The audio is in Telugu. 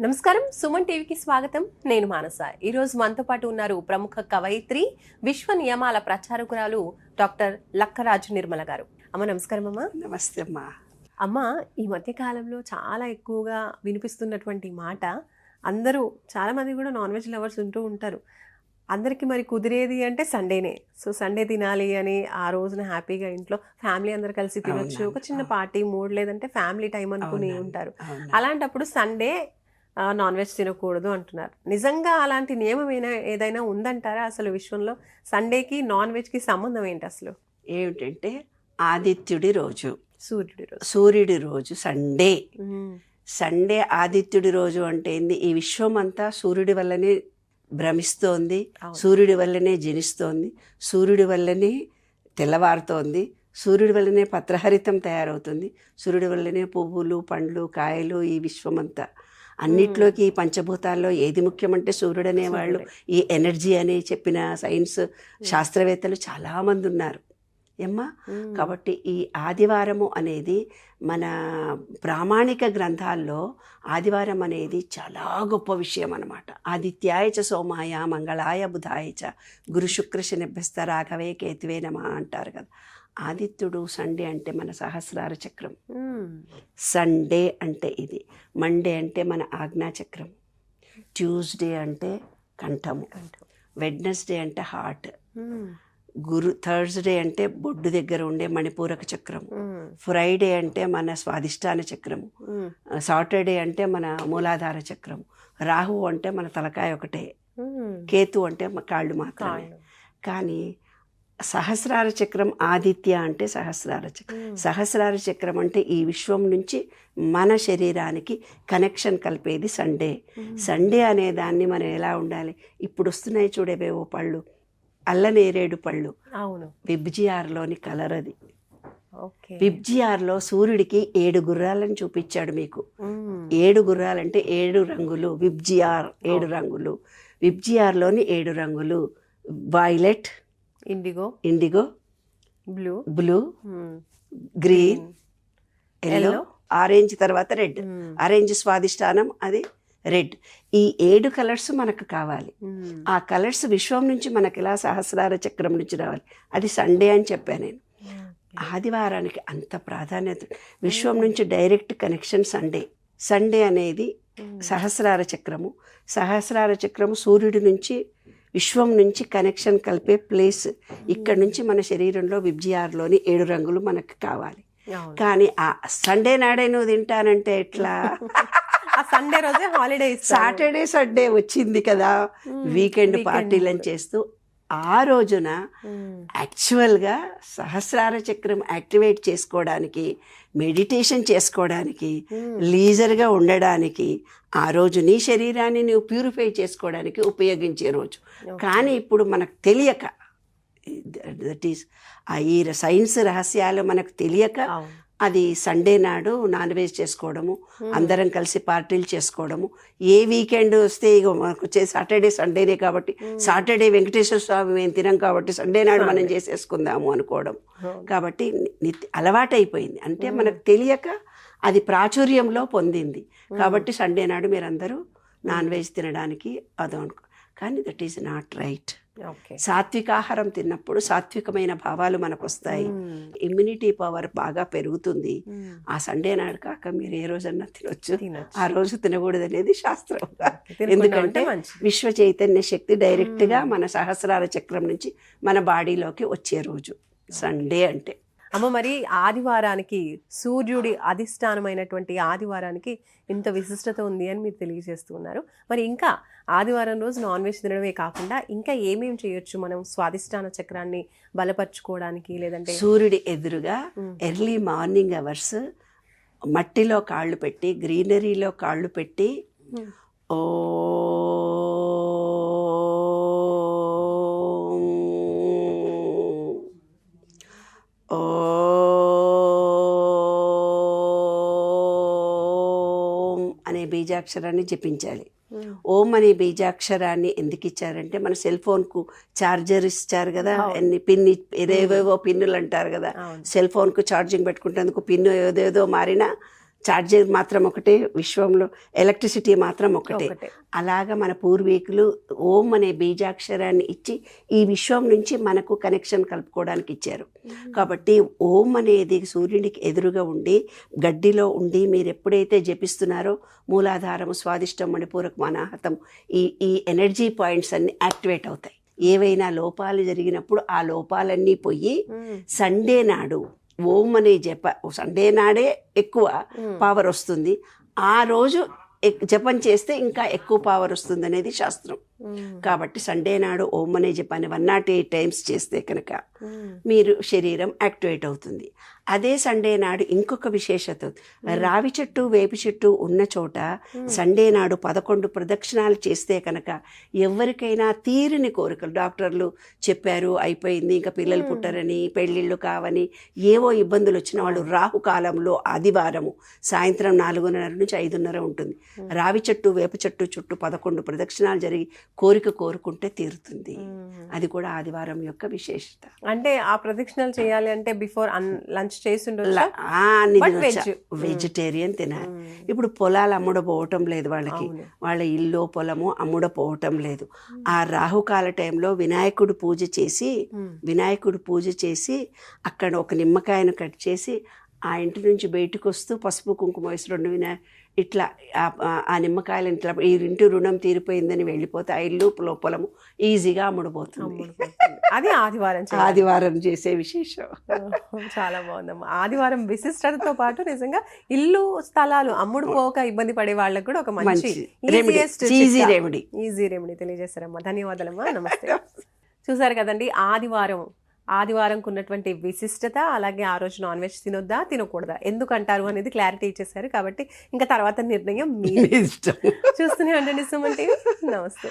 నమస్కారం. సుమన్ టీవీకి స్వాగతం. నేను మానస. ఈరోజు మనతో పాటు ఉన్నారు ప్రముఖ కవయిత్రి విశ్వ నియమాల ప్రచారకురాలు డాక్టర్ లక్కరాజు నిర్మల గారు. అమ్మ నమస్కారం అమ్మ. నమస్తే అమ్మా. అమ్మ ఈ మధ్య కాలంలో చాలా ఎక్కువగా వినిపిస్తున్నటువంటి మాట అందరూ చాలా మంది కూడా నాన్ వెజ్ లవర్స్ ఉంటూ ఉంటారు. అందరికీ మరి కుదిరేది అంటే సండేనే. సో సండే తినాలి అని ఆ రోజున హ్యాపీగా ఇంట్లో ఫ్యామిలీ అందరు కలిసి తినొచ్చు. ఒక చిన్న పార్టీ మూడ్ లేదంటే ఫ్యామిలీ టైం అనుకుని. ఉంటారు. అలాంటప్పుడు సండే నాన్ వెజ్ తినకూడదు అంటున్నారు. నిజంగా అలాంటి నియమం ఏదైనా ఉందంటారా? అసలు విశ్వంలో సండేకి నాన్ వెజ్కి సంబంధం ఏంటి అసలు? ఏమిటంటే ఆదిత్యుడి రోజు. సూర్యుడి రోజు. సూర్యుడి రోజు సండే. సండే ఆదిత్యుడి రోజు అంటే ఏంది? ఈ విశ్వం అంతా సూర్యుడి వల్లనే భ్రమిస్తోంది. సూర్యుడి వల్లనే జనిస్తోంది. సూర్యుడి వల్లనే తెల్లవారుతోంది. సూర్యుడి వల్లనే పత్రహరితం తయారవుతుంది. సూర్యుడి వల్లనే పువ్వులు పండ్లు కాయలు ఈ విశ్వమంతా. అన్నిట్లోకి ఈ పంచభూతాల్లో ఏది ముఖ్యమంటే సూర్యుడు. అనేవాళ్ళు. ఈ ఎనర్జీ అని చెప్పిన సైన్స్ శాస్త్రవేత్తలు చాలామంది ఉన్నారు. ఏమ్మా? మ్మ్. కాబట్టి ఈ ఆదివారము అనేది మన ప్రామాణిక గ్రంథాల్లో ఆదివారం అనేది చాలా గొప్ప విషయం అనమాట ఆదిత్యాయ చ సోమాయ మంగళాయ బుధాయ చ గురు శుక్ర శనిభ్యస్త రాఘవే కేతువే నమ అంటారు కదా. ఆదిత్యుడు సండే అంటే మన సహస్రార చక్రం. సండే అంటే ఇది మండే అంటే మన ఆజ్ఞాచక్రం ట్యూస్డే అంటే కంఠము కంఠం. వెడ్నెస్డే అంటే హార్ట్. గురు థర్స్డే అంటే బొడ్డు దగ్గర ఉండే మణిపూరక చక్రము మ్మ్. ఫ్రైడే అంటే మన స్వాదిష్టాన చక్రము. సాటర్డే అంటే మన మూలాధార చక్రము రాహు అంటే మన తలకాయ ఒకటే. కేతు అంటే కాళ్ళు మాత్రమే. కానీ సహస్రార చక్రం ఆదిత్య అంటే సహస్రార చక్రం. సహస్రార చక్రం అంటే ఈ విశ్వం నుంచి మన శరీరానికి కనెక్షన్ కలిపేది సండే. సండే అనే దాన్ని మనం ఎలా ఉండాలి? ఇప్పుడు వస్తున్నాయి చూడేవేవో పళ్ళు. అల్లనేరేడు పళ్ళు. అవును. విబ్జిఆర్లోని కలర్ అది. విబ్జిఆర్లో సూర్యుడికి ఏడు గుర్రాలను చూపించాడు మీకు. ఏడు గుర్రాలంటే ఏడు రంగులు. విబ్జిఆర్ ఏడు రంగులు. విబ్జిఆర్లోని ఏడు రంగులు. Violet indigo indigo blue blue. Green yellow. Orange తర్వాత రెడ్. ఆరెంజ్ స్వాదిష్టానం అది రెడ్ ఈ ఏడు కలర్స్ మనకు కావాలి. మ్మ్. ఆ కలర్స్ విశ్వం నుంచి మనకి ఇలా సహస్రార చక్రం నుంచి రావాలి? అది సండే అని చెప్పాను నేను. ఆదివారానికి అంత ప్రాధాన్యత. విశ్వం నుంచి డైరెక్ట్ కనెక్షన్ సండే సండే అనేది మ్మ్. సహస్రార చక్రము. సహస్రార చక్రము సూర్యుడి నుంచి విశ్వం నుంచి కనెక్షన్ కలిపే ప్లేస్ ఇక్కడ నుంచి మన శరీరంలో విబ్జిఆర్లోని ఏడు రంగులు మనకు కావాలి. కానీ ఆ సండే నాడే నువ్వు తింటానంటే ఎట్లా ఆ సండే రోజే హాలిడే సాటర్డే సండే వచ్చింది కదా. వీకెండ్ పార్టీలను. చేస్తూ ఆ రోజున. యాక్చువల్గా సహస్రార చక్రం యాక్టివేట్ చేసుకోవడానికి మెడిటేషన్ చేసుకోవడానికి. లీజర్గా ఉండడానికి ఆ రోజు నీ శరీరాన్ని నువ్వు ప్యూరిఫై చేసుకోవడానికి ఉపయోగించే రోజు. కానీ ఇప్పుడు మనకు తెలియక దట్ ఈస్ ఆ ఈ సైన్స్ రహస్యాలు మనకు తెలియక. అది సండే నాడు నాన్ వెజ్ చేసుకోవడము. అందరం కలిసి పార్టీలు చేసుకోవడము ఏ వీకెండ్ వస్తే ఇక మనకు వచ్చే సాటర్డే సండేనే కాబట్టి. సాటర్డే వెంకటేశ్వర స్వామి మేము తినం కాబట్టి సండే నాడు మనం. చేసేసుకుందాము అనుకోవడం. కాబట్టి నిత్య అలవాటైపోయింది అంటే. మనకు తెలియక అది ప్రాచుర్యంలో పొందింది కాబట్టి సండే నాడు మీరందరూ నాన్ వెజ్ తినడానికి అదో అనుకో కానీ దట్ ఈస్ నాట్ రైట్ సాత్వికాహారం తిన్నప్పుడు సాత్వికమైన భావాలు మనకు వస్తాయి. ఇమ్యూనిటీ పవర్ బాగా పెరుగుతుంది మ్మ్. ఆ సండే నాడు కాక మీరు ఏ రోజన్నా తినొచ్చు. ఆ రోజు తినకూడదు అనేది శాస్త్రం ఎందుకంటే. విశ్వ చైతన్య శక్తి డైరెక్ట్గా మ్మ్. మన సహస్రార చక్రం నుంచి మన బాడీలోకి వచ్చే రోజు సండే అంటే అమ్మ మరి ఆదివారానికి సూర్యుడి అధిష్టానమైనటువంటి ఆదివారానికి ఇంత విశిష్టత ఉంది అని మీరు తెలియజేస్తూ ఉన్నారు మరి ఇంకా ఆదివారం రోజు నాన్ వెజ్ తినడమే కాకుండా ఇంకా ఏమేమి చేయొచ్చు మనం స్వాదిష్టాన చక్రాన్ని బలపరచుకోవడానికి లేదంటే సూర్యుడి ఎదురుగా. ఎర్లీ మార్నింగ్ అవర్స్ మట్టిలో కాళ్ళు పెట్టి గ్రీనరీలో కాళ్ళు పెట్టి ఓం బీజాక్షరాన్ని జపించాలి. ఓం అనే బీజాక్షరాన్ని ఎందుకు ఇచ్చారంటే మన సెల్ ఫోన్కు ఛార్జర్ ఇచ్చారు కదా. అన్ని పిన్ ఏదేవేవో పిన్నులు అంటారు కదా సెల్ ఫోన్కు ఛార్జింగ్ పెట్టుకుంటేందుకు పిన్ను ఏదేదో మారినా ఛార్జర్ మాత్రం ఒకటే విశ్వంలో ఎలక్ట్రిసిటీ మాత్రం ఒకటే. అలాగా మన పూర్వీకులు ఓం అనే బీజాక్షరాన్ని ఇచ్చి ఈ విశ్వం నుంచి మనకు కనెక్షన్ కలుపుకోవడానికి ఇచ్చారు. కాబట్టి ఓం అనేది సూర్యుడికి ఎదురుగా ఉండి గడ్డిలో ఉండి మీరు ఎప్పుడైతే జపిస్తున్నారో మూలాధారము స్వాదిష్టం మణిపూరకం అనాహతం ఈ ఈ ఎనర్జీ పాయింట్స్ అన్ని యాక్టివేట్ అవుతాయి. ఏవైనా లోపాలు జరిగినప్పుడు ఆ లోపాలన్నీ పోయి. సండే నాడు ఓం అనే జప సండే నాడే ఎక్కువ. పవర్ వస్తుంది ఆ రోజు జపం చేస్తే ఇంకా ఎక్కువ పవర్ వస్తుంది అనేది శాస్త్రం. కాబట్టి సండే నాడు ఓం అనే జపాన్ని వన్ నాట్ ఎయిట్ టైమ్స్ చేస్తే కనుక. మీరు శరీరం యాక్టివేట్ అవుతుంది అదే సండే నాడు ఇంకొక విశేషత. రావి చెట్టు వేపి చెట్టు ఉన్న చోట సండే నాడు పదకొండు ప్రదక్షిణాలు చేస్తే కనుక ఎవరికైనా తీరిని కోరికలు. డాక్టర్లు చెప్పారు అయిపోయింది ఇంకా పిల్లలు పుట్టరని పెళ్ళిళ్ళు కావని ఏవో ఇబ్బందులు వచ్చిన వాళ్ళు రాహుకాలంలో ఆదివారము సాయంత్రం నాలుగున్నర నుంచి ఐదున్నర ఉంటుంది. రావి చెట్టు వేప చెట్టు చుట్టూ పదకొండు ప్రదక్షిణాలు జరిగి కోరిక కోరుకుంటే తీరుతుంది. అది కూడా ఆదివారం యొక్క విశేషత. అంటే ఆ ప్రదక్షిణలు చేయాలి అంటే బిఫోర్ లంచ్ చేసి. వెజిటేరియన్ తినాలి. ఇప్పుడు పొలాలు అమ్ముడపోవటం లేదు వాళ్ళకి. వాళ్ళ ఇల్లు పొలము అమ్ముడపోవటం లేదు ఆ రాహుకాల టైంలో వినాయకుడు పూజ చేసి. వినాయకుడు పూజ చేసి అక్కడ ఒక నిమ్మకాయను కట్ చేసి ఆ ఇంటి నుంచి బయటకు వస్తూ పసుపు కుంకుమ వేసి రెండు వినా ఇట్లా ఆ- నిమ్మకాయలు ఇట్లా ఈ ఇంటి రుణం తీరిపోయిందని వెళ్ళిపోతే ఆ ఇల్లు పొల- పొలము ఈజీగా అమ్ముడుపోతుంది. అమ్ముడు పోతుంది. అది ఆదివారం. ఆదివారం చేసే విశేషం. చాలా బాగుందమ్మా. ఆదివారం విశిష్టతతో పాటు నిజంగా ఇల్లు స్థలాలు అమ్ముడు పోక ఇబ్బంది పడే వాళ్ళకి కూడా ఒక మంచి ఈజీ రెమెడీ ఈజీ రెమెడీ తెలియజేస్తారమ్మా. ధన్యవాదాలమ్మా. నమస్తే. చూసారు కదండి ఆదివారం ఆదివారంకు ఉన్నటువంటి విశిష్టత అలాగే ఆ రోజు నాన్ వెజ్ తినొద్దా తినకూడదా? ఎందుకు అంటారు అనేది క్లారిటీ ఇచ్చేసారు కాబట్టి ఇంకా తర్వాత నిర్ణయం మీ ఇష్టం. చూస్తూనే ఉండండి సుమన్ టీవీ. నమస్తే.